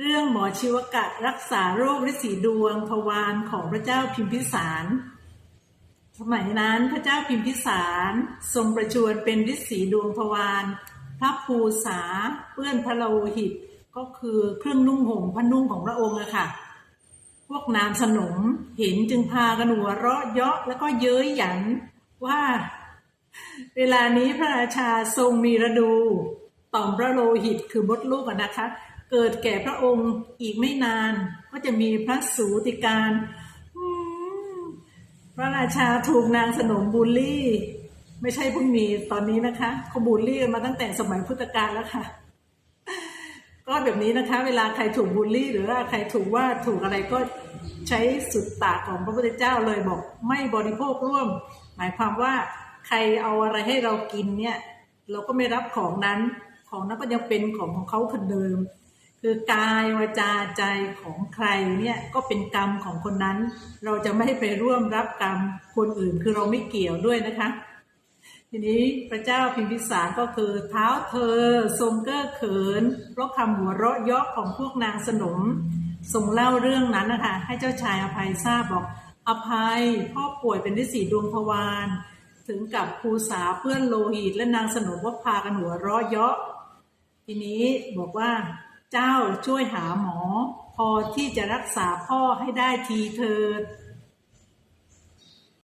เรื่องหมอชีวกะรักษาโรคฤทธิ์สีดวงทวารของพระเจ้าพิมพิสาร สมัยนั้นพระเจ้าพิมพิสารทรงประชวรเป็นฤทธิ์สีดวงทวารพระภูษาเปื้อนพระโลหิตก็คือเครื่องนุ่งห่มพระนุ่งของพระองค์อะค่ะ พวกนามสนมเห็นจึงพากันหัวเราะเยาะแล้วก็เย้ยหยันว่า เวลานี้พระราชาทรงมีระดู ต่อมพระโลหิตคือมดลูกอะนะคะ เกิดแก่พระองค์อีกไม่นาน ก็จะมีพระสูติการพระราชาถูกนางสนมบูลลี่ ไม่ใช่เพิ่งมีตอนนี้นะคะเขาบูลลี่มาตั้งแต่สมัยพุทธกาลแล้วค่ะ ก็แบบนี้นะคะ เวลาใครถูกบูลลี่ หรือว่าใครถูกว่าถูกอะไรก็ใช้สุดตาของพระพุทธเจ้าเลยบอก ไม่บริโภคร่วม หมายความว่าใครเอาอะไรให้เรากินเนี่ย เราก็ไม่รับของนั้นของนั้นก็ยังเป็นของของเขาคนเดิม คือกายวาจาใจของใครเนี่ยก็เป็นกรรมของคนนั้น เราจะไม่ไปร่วมรับกรรมคนอื่นคือเราไม่เกี่ยวด้วยนะคะ ทีนี้พระเจ้าพิมพิสารก็คือเท้าเธอทรงเก้อเขิน เพราะคำหัวเราะเยาะของพวกนางสนมทรงเล่าเรื่องนั้นนะคะ ให้เจ้าชายอภัยทราบบอกอภัยพ่อป่วยเป็นฤทธิ์สีดวงพวานถึงกับภูษาเปื้อนโลหิตและนางสนมว่าพากันหัวเราะเยาะทีนี้บอกว่า เจ้าช่วยหาหมอ พอที่จะรักษาพ่อให้ได้ทีเถิด